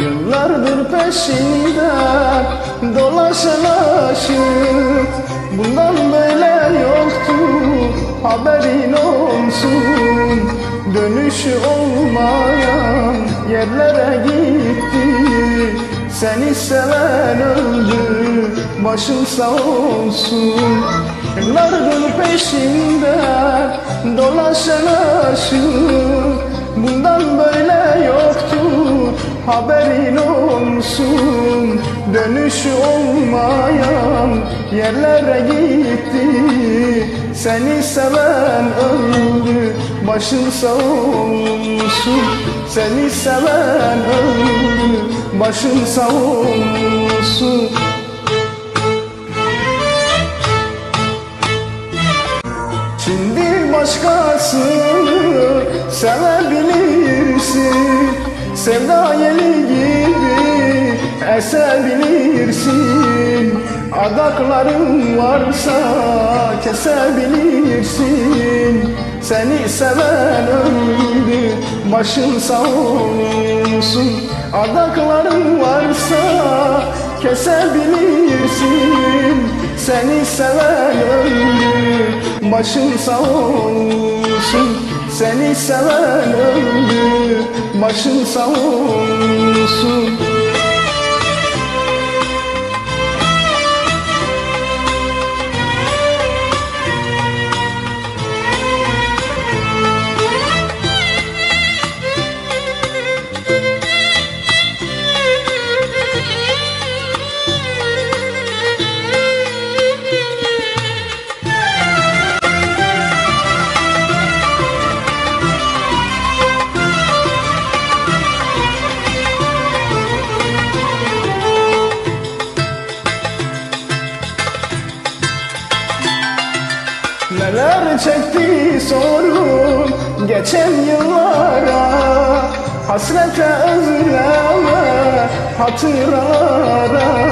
Yıllardır peşinde dolaşan aşık Bundan böyle yoktu haberin olsun. Dönüşü olmayan yerlere gitti Seni seven öldü başın sağ olsun. Yıllardır peşinde dolaşan aşık Bundan böyle yoktu haberin olsun Dönüşü olmayan yerlere gitti. Seni seven öldü başın sağ olsun. Seni seven öldü başın sağ olsun. Şimdi başkasını sevebilirsin. Sevda yeli gibi esebilirsin Adakların varsa kesebilirsin. Seni seven öldü başın sağ olsun. Adakların varsa kesebilirsin. Seni seven öldü başın sağ olsun. Seni seven öldü başın sağ olsun Neler çekti sorun geçen yıllara? Hasrete özleme hatıralara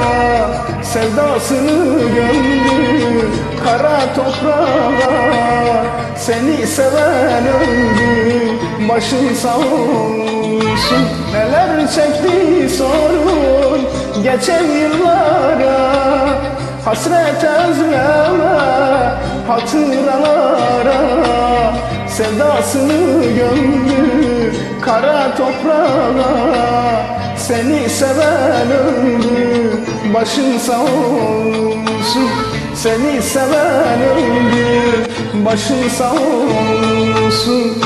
Sevdasını gömdü kara toprağa. Seni seven öldü başın sağ olsun. Neler çekti sorun geçen yıllara Hasret özleme hatıralara Sevdasını gömdü kara toprağa Seni seven öldü başın sağ olsun. Seni seven öldü başın sağ olsun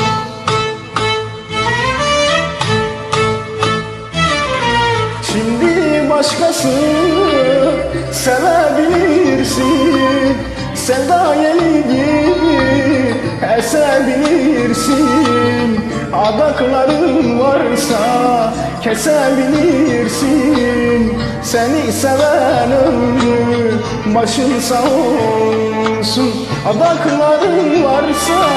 Sevda yeli gibi esebilirsin. Adakların varsa kesebilirsin. Seni seven ömrü başın sağ olsun. Adakların varsa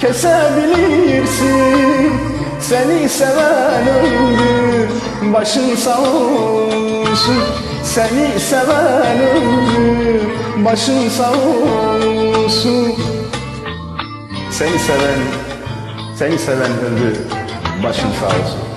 kesebilirsin. Seni seven ömrü başın sağ olsun. Seni seven ömrü başın sağ olsun. Seni seven, seni seven ömrü başın sağ olsun